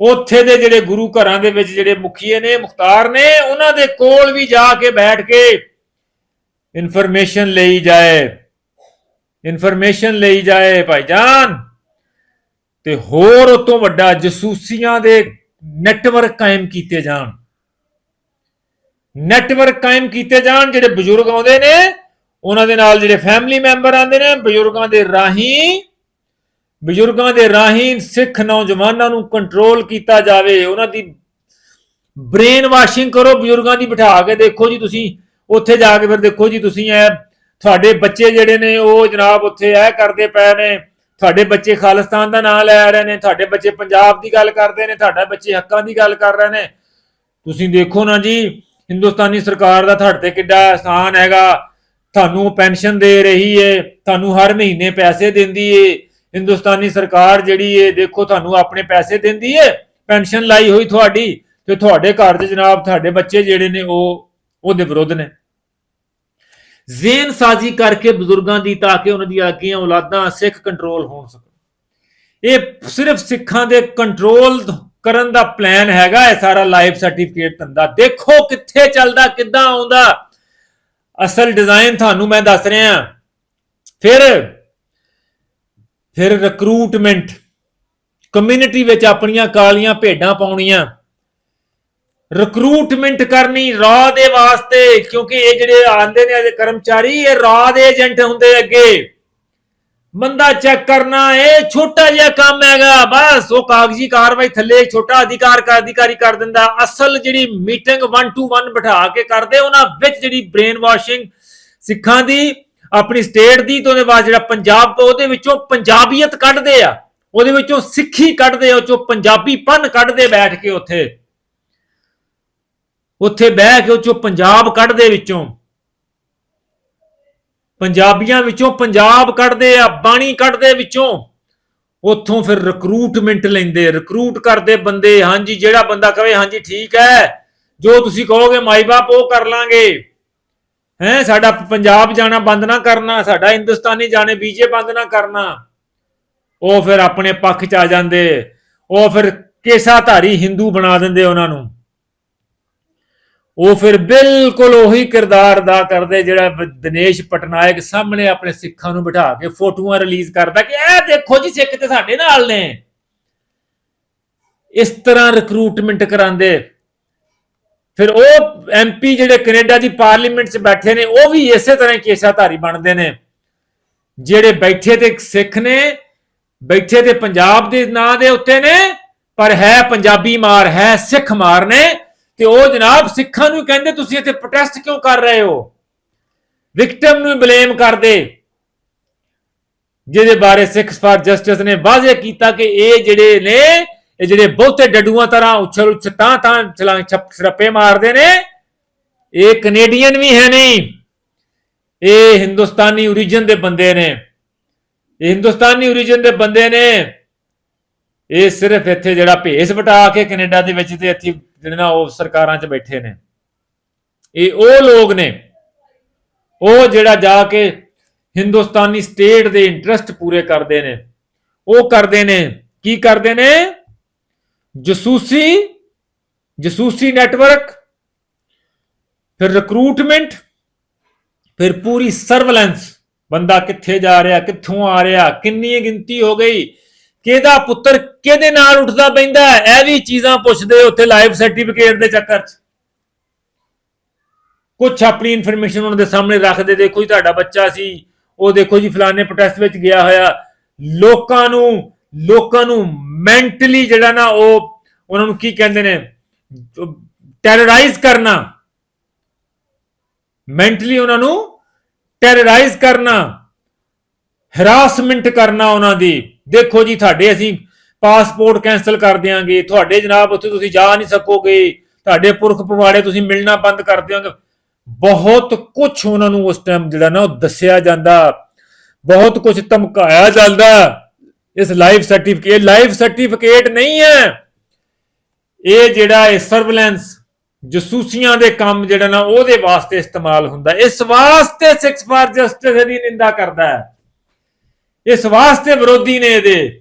ਉੱਥੇ ਦੇ ਜਿਹੜੇ ਗੁਰੂ ਘਰਾਂ ਦੇ ਵਿੱਚ ਜਿਹੜੇ ਮੁਖੀਏ ਨੇ, ਮੁਖਤਾਰ ਨੇ, ਉਹਨਾਂ ਦੇ ਕੋਲ ਵੀ ਜਾ ਕੇ ਬੈਠ ਕੇ ਇਨਫੋਰਮੇਸ਼ਨ ਲਈ ਜਾਏ। ਇਨਫੋਰਮੇਸ਼ਨ ਲਈ ਜਾਏ ਭਾਈਜਾਨ। ਤੇ ਹੋਰ ਉਸ ਵੱਡਾ ਜਸੂਸੀਆਂ ਦੇ ਨੈਟਵਰਕ ਕਾਇਮ ਕੀਤੇ ਜਾਣ। ਨੈਟਵਰਕ ਕਾਇਮ ਕੀਤੇ ਜਾਣ ਜਿਹੜੇ ਬਜ਼ੁਰਗ ਆਉਂਦੇ ਨੇ ਉਹਨਾਂ ਦੇ ਨਾਲ ਜਿਹੜੇ ਫੈਮਿਲੀ ਮੈਂਬਰ ਆਉਂਦੇ ਨੇ, ਬਜ਼ੁਰਗਾਂ ਦੇ ਰਾਹੀਂ, ਬਜ਼ੁਰਗਾਂ ਦੇ ਰਾਹੀਂ ਸਿੱਖ ਨੌਜਵਾਨਾਂ ਨੂੰ ਕੰਟਰੋਲ ਕੀਤਾ ਜਾਵੇ, ਉਹਨਾਂ ਦੀ ਬ੍ਰੇਨ ਵਾਸ਼ਿੰਗ ਕਰੋ, ਬਜ਼ੁਰਗਾਂ ਦੀ ਬਿਠਾ ਕੇ ਦੇਖੋ ਜੀ ਤੁਸੀਂ, ਉੱਥੇ ਜਾ ਕੇ ਫਿਰ ਦੇਖੋ ਜੀ ਤੁਸੀਂ ਇਹ ਤੁਹਾਡੇ ਬੱਚੇ ਜਿਹੜੇ ਨੇ, ਉਹ ਜਨਾਬ ਉੱਥੇ ਇਹ ਕਰਦੇ ਪਏ ਨੇ, ਤੁਹਾਡੇ ਬੱਚੇ ਖਾਲਿਸਤਾਨ ਦਾ ਨਾਮ ਲੈ ਰਹੇ ਨੇ, ਤੁਹਾਡੇ ਬੱਚੇ ਪੰਜਾਬ ਦੀ ਗੱਲ ਕਰਦੇ ਨੇ, ਤੁਹਾਡੇ ਬੱਚੇ ਹੱਕਾਂ ਦੀ ਗੱਲ ਕਰ ਰਹੇ ਨੇ। ਤੁਸੀਂ ਦੇਖੋ ਨਾ ਜੀ, ਹਿੰਦੁਸਤਾਨੀ ਸਰਕਾਰ ਦਾ ਤੁਹਾਡੇ ਤੇ ਕਿੱਡਾ ਆਸਾਨ ਹੈਗਾ। ਤੁਹਾਨੂੰ ਪੈਨਸ਼ਨ ਦੇ ਰਹੀ ਏ, ਤੁਹਾਨੂੰ ਹਰ ਮਹੀਨੇ ਪੈਸੇ ਦਿੰਦੀ ਏ। ਹਿੰਦੁਸਤਾਨੀ ਸਰਕਾਰ ਜਿਹੜੀ ਏ, ਦੇਖੋ ਤੁਹਾਨੂੰ ਆਪਣੇ ਪੈਸੇ ਦਿੰਦੀ ਏ। ਪੈਨਸ਼ਨ ਲਾਈ ਹੋਈ ਤੁਹਾਡੀ ਤੇ ਤੁਹਾਡੇ ਘਰ 'ਚ ਜਨਾਬ, ਤੁਹਾਡੇ ਬੱਚੇ ਜਿਹੜੇ ਨੇ ਉਹ, ਉਹਦੇ ਵਿਰੁੱਧ ਨੇ। ਜ਼ੇਨ ਸਾਜ਼ੀ ਕਰਕੇ ਬਜ਼ੁਰਗਾਂ ਦੀ ਤਾਂ ਕਿ ਉਹਨਾਂ ਦੀਆਂ ਅੱਗੀਆਂ ਔਲਾਦਾਂ ਸਿੱਖ ਕੰਟਰੋਲ ਹੋਣ ਸਕਣ। ਇਹ ਸਿਰਫ ਸਿੱਖਾਂ ਦੇ ਕੰਟਰੋਲ ਕਰਨ ਦਾ ਪਲਾਨ ਹੈਗਾ, ਇਹ ਸਾਰਾ ਲਾਈਫ ਸਰਟੀਫਿਕੇਟ ਧੰਦਾ। ਦੇਖੋ ਕਿੱਥੇ ਚੱਲਦਾ, ਕਿੱਦਾਂ ਆਉਂਦਾ। ਅਸਲ ਡਿਜ਼ਾਈਨ ਤੁਹਾਨੂੰ ਮੈਂ ਦੱਸ ਰਿਹਾ। ਫਿਰ ਫਿਰ ਰਿਕਰੂਟਮੈਂਟ ਕਮਿਊਨਿਟੀ ਵਿੱਚ ਆਪਣੀਆਂ ਕਾਲੀਆਂ ਭੇਡਾਂ ਪਾਉਣੀਆਂ। ਰਿਕਰੂਟਮੈਂਟ ਕਰਨੀ ਰਾਹ ਦੇ ਵਾਸਤੇ, ਕਿਉਂਕਿ ਇਹ ਜਿਹੜੇ ਆਂਦੇ ਨੇ ਇਹਦੇ ਕਰਮਚਾਰੀ, ਇਹ ਰਾਹ ਦੇ ਏਜੰਟ ਹੁੰਦੇ ਅੱਗੇ। ਬੰਦਾ ਚੈੱਕ ਕਰਨਾ, ਇਹ ਛੋਟਾ ਜਿਹਾ ਕੰਮ ਹੈਗਾ। ਬਸ, ਉਹ ਕਾਗਜ਼ੀ ਕਾਰਵਾਈ ਥੱਲੇ ਛੋਟਾ ਅਧਿਕਾਰ ਕਾ ਅਧਿਕਾਰੀ ਕਰ ਦਿੰਦਾ। ਅਸਲ ਜਿਹੜੀ ਮੀਟਿੰਗ 1 ਟੂ 1 ਬਿਠਾ ਕੇ ਕਰਦੇ, ਉਹਨਾਂ ਵਿੱਚ ਜਿਹੜੀ ਬ੍ਰੇਨ ਵਾਸ਼ਿੰਗ ਸਿੱਖਾਂ ਦੀ, ਆਪਣੀ ਸਟੇਟ ਦੀ ਤੋਂ ਉਹਦੇ ਬਾਅਦ ਜਿਹੜਾ ਪੰਜਾਬ, ਉਹਦੇ ਵਿੱਚੋਂ ਪੰਜਾਬੀਅਤ ਕੱਢਦੇ ਆ। ਉਹਦੇ ਵਿੱਚੋਂ ਸਿੱਖੀ ਕੱਢਦੇ ਆ, ਉਹ ਚੋਂ ਪੰਜਾਬੀਪਨ ਕੱਢਦੇ ਬੈਠ ਕੇ ਉੱਥੇ। ਉੱਥੇ ਬਹਿ ਕੇ ਉਹ ਚੋਂ ਪੰਜਾਬ ਕੱਢਦੇ ਵਿੱਚੋਂ। ਪੰਜਾਬੀਆਂ ਵਿੱਚੋਂ ਪੰਜਾਬ ਕੱਢਦੇ ਆ, ਬਾਣੀ ਕੱਢਦੇ ਵਿੱਚੋਂ। ਉੱਥੋਂ ਫਿਰ ਰਿਕਰੂਟਮੈਂਟ ਲੈਂਦੇ ਰਿਕਰੂਟ ਕਰਦੇ ਬੰਦੇ। ਹਾਂਜੀ, ਜਿਹੜਾ ਬੰਦਾ ਕਹੇ, ਹਾਂਜੀ, ਠੀਕ ਹੈ। ਜੋ ਤੁਸੀਂ ਕਹੋਗੇ, ਮਾਈ ਬਾਪ ਉਹ ਕਰ ਲਾਂਗੇ। ਹੈ, ਸਾਡਾ ਪੰਜਾਬ ਜਾਣਾ ਬੰਦ ਨਾ ਕਰਨਾ, ਸਾਡਾ ਹਿੰਦੁਸਤਾਨੀ ਜਾਣੇ ਬੀਜੇ ਬੰਦ ਨਾ ਕਰਨਾ। ਉਹ ਫਿਰ ਆਪਣੇ ਪੱਖ ਚ ਆ ਜਾਂਦੇ। ਉਹ ਫਿਰ ਕੇਸਾ ਧਾਰੀ ਹਿੰਦੂ ਬਣਾ ਦਿੰਦੇ ਉਹਨਾਂ ਨੂੰ। ਉਹ ਫਿਰ ਬਿਲਕੁਲ ਉਹੀ ਕਿਰਦਾਰ ਅਦਾ ਕਰਦੇ ਜਿਹੜਾ ਦਿਨੇਸ਼ ਪਟਨਾਇਕ ਸਾਹਮਣੇ ਆਪਣੇ ਸਿੱਖਾਂ ਨੂੰ ਬਿਠਾ ਕੇ ਫੋਟੋਆਂ ਰਿਲੀਜ਼ ਕਰਦਾ ਕਿ ਇਹ ਦੇਖੋ ਜੀ ਸਿੱਖ ਤੇ ਸਾਡੇ ਨਾਲ ਨੇ। ਇਸ ਤਰ੍ਹਾਂ ਰਿਕਰੂਟਮੈਂਟ ਕਰਾਉਂਦੇ। ਫਿਰ ਉਹ ਐਮਪੀ ਜਿਹੜੇ ਕੈਨੇਡਾ ਦੀ ਪਾਰਲੀਮੈਂਟ 'ਚ ਬੈਠੇ ਨੇ, ਉਹ ਵੀ ਇਸੇ ਤਰ੍ਹਾਂ ਕੇਸਾਧਾਰੀ ਬਣਦੇ ਨੇ। ਜਿਹੜੇ ਬੈਠੇ ਤੇ ਸਿੱਖ ਨੇ, ਬੈਠੇ ਤੇ ਪੰਜਾਬ ਦੇ ਨਾਂ ਦੇ ਉੱਤੇ ਨੇ, ਪਰ ਹੈ ਪੰਜਾਬੀ ਮਾਰ, ਹੈ ਸਿੱਖ ਮਾਰ ਨੇ। ਤੇ ਉਹ ਜਨਾਬ ਸਿੱਖਾਂ ਨੂੰ ਕਹਿੰਦੇ, ਤੁਸੀਂ ਇੱਥੇ ਪ੍ਰੋਟੈਸਟ ਕਿਉਂ ਕਰ ਰਹੇ ਹੋ? ਵਿਕਟਮ ਨੂੰ ਬਲੇਮ ਕਰਦੇ। ਜਿਹਦੇ ਬਾਰੇ ਸਿੱਖ ਫਾਰ ਜਸਟਿਸ ਨੇ ਵਾਅਦਾ ਕੀਤਾ ਕਿ ਇਹ ਜਿਹੜੇ ਨੇ, ਇਹ ਜਿਹੜੇ ਬਹੁਤੇ ਡੱਡੂਆਂ ਤਰ੍ਹਾਂ ਉਛਲ ਉਛ ਤਾਂ ਤਾਂ ਚਲਾਂ ਛੱਪ ਛੱਪੇ ਮਾਰਦੇ ਨੇ, ਇਹ ਕੈਨੇਡੀਅਨ ਵੀ ਹੈ ਨਹੀਂ। ਇਹ ਹਿੰਦੁਸਤਾਨੀ origin ਦੇ ਬੰਦੇ ਨੇ। ਇਹ ਹਿੰਦੁਸਤਾਨੀ origin ਦੇ ਬੰਦੇ ਨੇ। ਇਹ ਸਿਰਫ ਇੱਥੇ ਜਿਹੜਾ ਭੇਸ ਵਟਾ ਕੇ ਕੈਨੇਡਾ ਦੇ ਵਿੱਚ ਤੇ ਇੱਥੇ ਜਿਹੜੇ ਨਾ ਉਹ ਸਰਕਾਰਾਂ 'ਚ ਬੈਠੇ ਨੇ। ਇਹ ਉਹ ਲੋਕ ਨੇ, ਉਹ ਜਿਹੜਾ ਜਾ ਕੇ ਹਿੰਦੁਸਤਾਨੀ ਸਟੇਟ ਦੇ ਇੰਟਰਸਟ ਪੂਰੇ ਕਰਦੇ ਨੇ। ਉਹ ਕਰਦੇ ਨੇ, ਕੀ ਕਰਦੇ ਨੇ? ਜਸੂਸੀ ਜਸੂਸੀ ਨੈਟਵਰਕ, ਫਿਰ ਰਿਕਰੂਟਮੈਂਟ ਫਿਰ ਪੂਰੀ ਸਰਵੇਲੈਂਸ। ਬੰਦਾ ਕਿੱਥੇ ਜਾ ਰਿਹਾ, ਕਿੱਥੋਂ ਆ ਰਿਹਾ, ਕਿੰਨੀ ਗਿਣਤੀ ਹੋ ਗਈ? ਕਿਹਦਾ ਪੁੱਤਰ ਕਿਹਦੇ ਨਾਲ ਉੱਠਦਾ ਬੈਂਦਾ ਇਹ ਵੀ ਚੀਜ਼ਾਂ ਪੁੱਛਦੇ ਉੱਥੇ ਲਾਈਫ ਸਰਟੀਫਿਕੇਟ ਦੇ ਚੱਕਰ 'ਚ। ਕੁਝ ਆਪਣੀ ਇਨਫੋਰਮੇਸ਼ਨ ਉਹਨਾਂ ਦੇ ਸਾਹਮਣੇ ਰੱਖਦੇ, ਦੇਖੋ ਜੀ ਤੁਹਾਡਾ ਬੱਚਾ ਸੀ, ਉਹ ਦੇਖੋ ਜੀ ਫਲਾਣੇ ਪ੍ਰੋਟੈਸਟ ਵਿੱਚ ਗਿਆ ਹੋਇਆ। ਲੋਕਾਂ ਨੂੰ ਲੋਕਾਂ ਨੂੰ ਮੈਂਟਲੀ ਜਿਹੜਾ ਨਾ ਉਹ ਉਹਨਾਂ ਨੂੰ ਕੀ ਕਹਿੰਦੇ ਨੇ ਟੈਰਰਾਈਜ਼ ਕਰਨਾ। ਮੈਂਟਲੀ ਉਹਨਾਂ ਨੂੰ ਟੈਰਰਾਈਜ਼ ਕਰਨਾ ਹਰਾਸਮੈਂਟ ਕਰਨਾ ਉਹਨਾਂ ਦੀ। ਦੇਖੋ ਜੀ ਤੁਹਾਡੇ ਅਸੀਂ ਪਾਸਪੋਰਟ ਕੈਨਸਲ ਕਰ ਦਿਆਂਗੇ। ਤੁਹਾਡੇ ਜਨਾਬ ਉੱਥੇ ਤੁਸੀਂ ਜਾ ਨਹੀਂ ਸਕੋਗੇ। ਤੁਹਾਡੇ ਪੁਰਖ ਪਵਾੜੇ ਤੁਸੀਂ ਮਿਲਣਾ ਬੰਦ ਕਰ ਦਿਓਗੇ। ਬਹੁਤ ਕੁਝ ਉਹਨਾਂ ਨੂੰ ਉਸ ਟਾਈਮ ਜਿਹੜਾ ਨਾ ਉਹ ਦੱਸਿਆ ਜਾਂਦਾ। ਬਹੁਤ ਕੁਝ ਧਮਕਾਇਆ ਜਾਂਦਾ। ਇਸ ਲਾਈਫ ਸਰਟੀਫਿਕੇਟ ਲਾਈਫ ਸਰਟੀਫਿਕੇਟ ਨਹੀਂ ਹੈ। ਇਹ ਜਿਹੜਾ ਹੈ ਸਰਵੇਲੈਂਸ ਜਸੂਸੀਆਂ ਦੇ ਕੰਮ ਜਿਹੜਾ ਨਾ ਉਹਦੇ ਵਾਸਤੇ ਇਸਤੇਮਾਲ ਹੁੰਦਾ। ਇਸ ਵਾਸਤੇ ਸਿਕਸ ਫਾਰ ਜਸਟਿਸ ਦੀ ਨਿੰਦਾ ਕਰਦਾ ਹੈ। ਇਸ ਵਾਸਤੇ ਵਿਰੋਧੀ ਨੇ ਇਹਦੇ।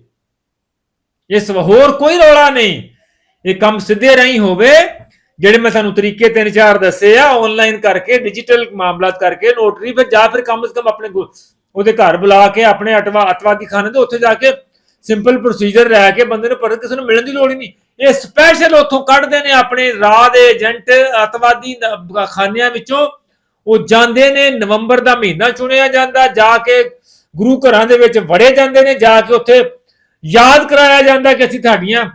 ਇਸ ਹੋਰ ਕੋਈ ਰੌਲਾ ਨਹੀਂ। ਇਹ ਕੰਮ ਸਿੱਧੇ ਰਾਹੀਂ ਹੋਵੇ, ਜਿਹੜੇ ਮੈਂ ਤੁਹਾਨੂੰ ਤਰੀਕੇ ਤਿੰਨ ਚਾਰ ਦੱਸੇ ਆ ਆਨਲਾਈਨ ਕਰਕੇ ਡਿਜੀਟਲ ਮਾਮਲਾਤ ਕਰਕੇ ਨੋਟਰੀ ਫਿਰ ਜਾਂ ਫਿਰ ਕਮ ਸੇ ਕਮ ਆਪਣੇ ਉਹਦੇ ਘਰ ਬੁਲਾ ਕੇ, ਆਪਣੇ ਅਟਵਾ ਅਤਵਾਦੀ ਖਾਨੇ ਤੇ ਉੱਥੇ ਜਾ ਕੇ ਸਿੰਪਲ ਪ੍ਰੋਸੀਜਰ ਰਹਿ ਕੇ ਬੰਦੇ ਨੂੰ ਪਰ ਕਿਸੇ ਨੂੰ ਮਿਲਣ ਦੀ ਲੋੜ ਹੀ ਨਹੀਂ। ਇਹ ਸਪੈਸ਼ਲ ਉੱਥੋਂ ਕੱਢਦੇ ਨੇ ਆਪਣੇ ਰਾਹ ਦੇ ਏਜੰਟ, ਅਤਵਾਦੀ ਖਾਨਿਆਂ ਵਿੱਚੋਂ। ਉਹ ਜਾਂਦੇ ਨੇ, ਨਵੰਬਰ ਦਾ ਮਹੀਨਾ ਚੁਣਿਆ ਜਾਂਦਾ, ਜਾ ਕੇ ਗੁਰੂ ਘਰਾਂ ਦੇ ਵਿੱਚ ਵੜੇ ਜਾਂਦੇ ਨੇ, ਜਾ ਕੇ ਉੱਥੇ ਯਾਦ ਕਰਾਇਆ ਜਾਂਦਾ ਕਿ ਅਸੀਂ ਤੁਹਾਡੀਆਂ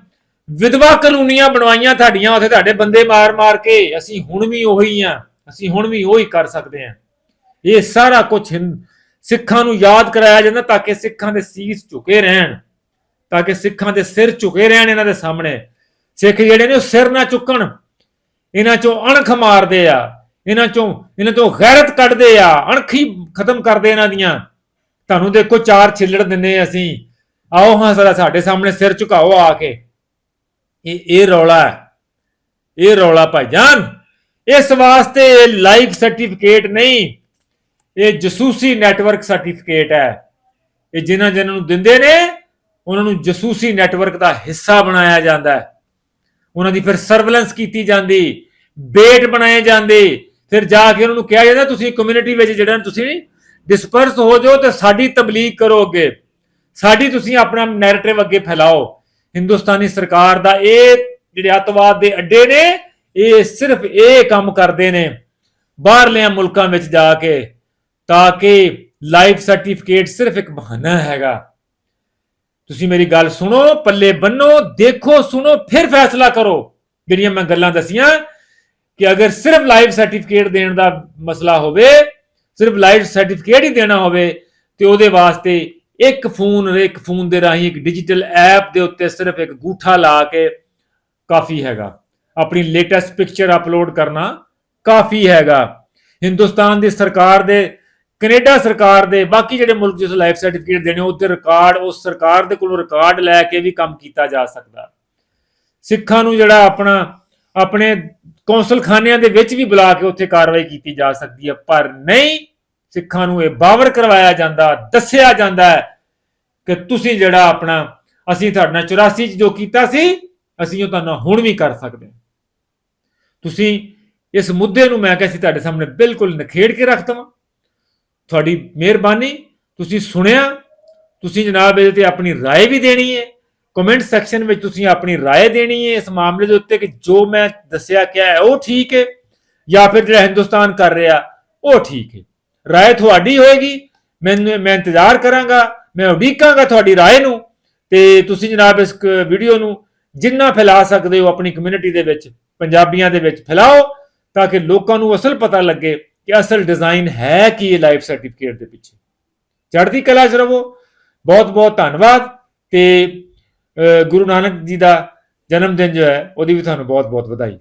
ਵਿਧਵਾ ਕਲੋਨੀਆਂ ਬਣਵਾਈਆਂ ਤੁਹਾਡੀਆਂ, ਉੱਥੇ ਤੁਹਾਡੇ ਬੰਦੇ ਮਾਰ-ਮਾਰ ਕੇ ਅਸੀਂ ਹੁਣ ਵੀ ਉਹੀ ਆ ਅਸੀਂ ਹੁਣ ਵੀ ਉਹੀ ਕਰ ਸਕਦੇ ਆ ਇਹ ਸਾਰਾ ਕੁਝ ਸਿੱਖਾਂ ਨੂੰ ਯਾਦ ਕਰਾਇਆ ਜਾਂਦਾ ਤਾਂ ਕਿ ਸਿੱਖਾਂ ਦੇ ਸੀਸ ਝੁਕੇ ਰਹਿਣ, ਤਾਂ ਕਿ ਸਿੱਖਾਂ ਦੇ ਸਿਰ ਝੁਕੇ ਰਹਿਣ ਇਹਨਾਂ ਦੇ ਸਾਹਮਣੇ। ਸਿੱਖ ਜਿਹੜੇ ਨੇ ਉਹ ਸਿਰ ਨਾ ਚੁੱਕਣ, ਇਹਨਾਂ ਚੋਂ ਅਣਖ ਮਾਰਦੇ ਆ, ਇਹਨਾਂ ਚੋਂ, ਇਹਨਾਂ ਤੋਂ ਗੈਰਤ ਕੱਢਦੇ ਆ, ਅਣਖੀ ਖਤਮ ਕਰਦੇ ਇਹਨਾਂ ਦੀਆਂ। ਤੁਹਾਨੂੰ ਦੇਖੋ ਚਾਰ ਛਿੱਲੜ ਦਿੰਨੇ ਅਸੀਂ। ਆਓ ਹਾਂ ਜ਼ਰਾ ਸਾਡੇ ਸਾਹਮਣੇ ਸਿਰ ਝੁਕਾਓ ਆ ਕੇ। ਇਹ ਇਹ ਰੌਲਾ ਹੈ। ਇਹ ਰੌਲਾ ਭਾਈਜਾਨ ਇਸ ਵਾਸਤੇ ਇਹ ਲਾਈਫ ਸਰਟੀਫਿਕੇਟ ਨਹੀਂ, ਇਹ ਜਸੂਸੀ ਨੈਟਵਰਕ ਸਰਟੀਫਿਕੇਟ ਹੈ। ਇਹ ਜਿਨ੍ਹਾਂ ਜਿਨ੍ਹਾਂ ਨੂੰ ਦਿੰਦੇ ਨੇ, ਉਹਨਾਂ ਨੂੰ ਜਸੂਸੀ ਨੈਟਵਰਕ ਦਾ ਹਿੱਸਾ ਬਣਾਇਆ ਜਾਂਦਾ ਹੈ। ਉਹਨਾਂ ਦੀ ਫਿਰ ਸਰਵੇਲੈਂਸ ਕੀਤੀ ਜਾਂਦੀ ਬੇਟ ਬਣਾਏ ਜਾਂਦੇ। ਫਿਰ ਜਾ ਕੇ ਉਹਨਾਂ ਨੂੰ ਕਿਹਾ ਜਾਂਦਾ, ਤੁਸੀਂ ਕਮਿਊਨਿਟੀ ਵਿੱਚ ਜਿਹੜਾ ਤੁਸੀਂ ਡਿਸਪਰਸ ਹੋ ਜਾਓ ਤੇ ਸਾਡੀ ਤਬਲੀਗ ਕਰੋ ਅੱਗੇ ਸਾਡੀ ਤੁਸੀਂ ਆਪਣਾ ਨੈਰੇਟਿਵ ਅੱਗੇ ਫੈਲਾਓ। ਹਿੰਦੁਸਤਾਨੀ ਸਰਕਾਰ ਦਾ ਇਹ ਜਿਹੜੇ ਅੱਤਵਾਦ ਦੇ ਅੱਡੇ ਨੇ, ਇਹ ਸਿਰਫ ਇਹ ਕੰਮ ਕਰਦੇ ਨੇ ਬਾਹਰਲੇ ਮੁਲਕਾਂ ਵਿੱਚ ਜਾ ਕੇ, ਤਾਂ ਕਿ ਲਾਈਫ ਸਰਟੀਫਿਕੇਟ ਸਿਰਫ ਇੱਕ ਬਹਾਨਾ ਹੈਗਾ। ਤੁਸੀਂ ਮੇਰੀ ਗੱਲ ਸੁਣੋ, ਪੱਲੇ ਬੰਨੋ, ਦੇਖੋ, ਸੁਣੋ, ਫਿਰ ਫੈਸਲਾ ਕਰੋ। ਜਿਹੜੀਆਂ ਮੈਂ ਗੱਲਾਂ ਦਸੀਆਂ ਕਿ ਅਗਰ ਸਿਰਫ ਲਾਈਫ ਸਰਟੀਫਿਕੇਟ ਦੇਣ ਦਾ ਮਸਲਾ ਹੋਵੇ ਸਿਰਫ ਲਾਈਵ ਸਰਟੀਫਿਕੇਟ ਹੀ ਦੇਣਾ ਹੋਵੇ ਤੇ ਉਹਦੇ ਵਾਸਤੇ ਇੱਕ ਫੋਨ ਇੱਕ ਫੋਨ ਦੇ ਰਾਹੀਂ ਇੱਕ ਡਿਜੀਟਲ ਐਪ ਦੇ ਉੱਤੇ ਸਿਰਫ ਇੱਕ ਗੂਠਾ ਲਾ ਕੇ ਕਾਫੀ ਹੈਗਾ। ਆਪਣੀ ਲੇਟੈਸਟ ਪਿਕਚਰ ਅਪਲੋਡ ਕਰਨਾ ਕਾਫੀ ਹੈਗਾ। ਹਿੰਦੁਸਤਾਨ ਦੀ ਸਰਕਾਰ ਦੇ, ਕੈਨੇਡਾ ਸਰਕਾਰ ਦੇ, ਬਾਕੀ ਜਿਹੜੇ ਮੁਲਕ ਜਿਸ ਲਾਈਫ ਸਰਟੀਫਿਕੇਟ ਦੇਣੇ ਉੱਤੇ ਰਿਕਾਰਡ ਉਸ ਸਰਕਾਰ ਦੇ ਕੋਲੋਂ ਰਿਕਾਰਡ ਲੈ ਕੇ ਵੀ ਕੰਮ ਕੀਤਾ ਜਾ ਸਕਦਾ। ਸਿੱਖਾਂ ਨੂੰ ਜਿਹੜਾ ਆਪਣਾ, ਆਪਣੇ ਕੌਂਸਲਖਾਨਿਆਂ ਦੇ ਵਿੱਚ ਵੀ ਬੁਲਾ ਕੇ ਉੱਥੇ ਕਾਰਵਾਈ ਕੀਤੀ ਜਾ ਸਕਦੀ ਹੈ ਪਰ ਨਹੀਂ ਸਿੱਖਾਂ ਨੂੰ ਇਹ ਬਾਵਰ ਕਰਵਾਇਆ ਜਾਂਦਾ ਦੱਸਿਆ ਜਾਂਦਾ ਹੈ ਕਿ ਤੁਸੀਂ ਜਿਹੜਾ ਆਪਣਾ ਅਸੀਂ ਤੁਹਾਡੇ ਨਾਲ 84 ਚ ਜੋ ਕੀਤਾ ਸੀ ਅਸੀਂ ਉਹ ਤੁਹਾਨੂੰ ਹੁਣ ਵੀ ਕਰ ਸਕਦੇ ਹਾਂ ਤੁਸੀਂ ਇਸ ਮੁੱਦੇ ਨੂੰ ਮੈਂ ਕਹਿੰਦਾ ਸੀ ਤੁਹਾਡੇ ਸਾਹਮਣੇ ਬਿਲਕੁਲ ਨਖੇੜ ਕੇ ਰੱਖ ਦਵਾਂ ਤੁਹਾਡੀ ਮਿਹਰਬਾਨੀ ਤੁਸੀਂ ਸੁਣਿਆ ਤੁਸੀਂ ਜਨਾਬ ਇਹਦੇ ਤੇ ਆਪਣੀ رائے ਵੀ ਦੇਣੀ ਹੈ ਕਮੈਂਟ ਸੈਕਸ਼ਨ ਵਿੱਚ ਤੁਸੀਂ ਆਪਣੀ رائے ਦੇਣੀ ਹੈ ਇਸ ਮਾਮਲੇ ਦੇ ਉੱਤੇ ਕਿ ਜੋ ਮੈਂ ਦੱਸਿਆ ਕਿਹਾ ਹੈ ਉਹ ਠੀਕ ਹੈ ਜਾਂ ਫਿਰ ਜਿਹੜਾ ਹਿੰਦੁਸਤਾਨ ਕਰ ਰਿਹਾ ਉਹ ਠੀਕ ਹੈ رائے ਤੁਹਾਡੀ ਹੋਏਗੀ ਮੈਨੂੰ ਮੈਂ ਇੰਤਜ਼ਾਰ ਕਰਾਂਗਾ ਮੈਂ ਉਡੀਕਾਂਗਾ ਤੁਹਾਡੀ رائے ਨੂੰ ਤੇ ਤੁਸੀਂ ਜਨਾਬ ਇਸ ਵੀਡੀਓ ਨੂੰ ਜਿੰਨਾ ਫੈਲਾ ਸਕਦੇ ਹੋ ਆਪਣੀ ਕਮਿਊਨਿਟੀ ਦੇ ਵਿੱਚ ਪੰਜਾਬੀਆਂ ਦੇ ਵਿੱਚ ਫੈਲਾਓ ਤਾਂ ਕਿ ਲੋਕਾਂ ਨੂੰ ਅਸਲ ਪਤਾ ਲੱਗੇ ਕਿ ਅਸਲ ਡਿਜ਼ਾਈਨ ਹੈ ਕੀ ਇਹ ਲਾਈਫ ਸਰਟੀਫਿਕੇਟ ਦੇ ਪਿੱਛੇ ਚੜ੍ਹਦੀ ਕਲਾ 'ਚ ਰਹੋ ਬਹੁਤ ਬਹੁਤ ਧੰਨਵਾਦ ਤੇ ਅਹ ਗੁਰੂ ਨਾਨਕ ਜੀ ਦਾ ਜਨਮ ਦਿਨ ਜੋ ਹੈ ਉਹਦੀ ਵੀ ਤੁਹਾਨੂੰ ਬਹੁਤ ਬਹੁਤ ਵਧਾਈ।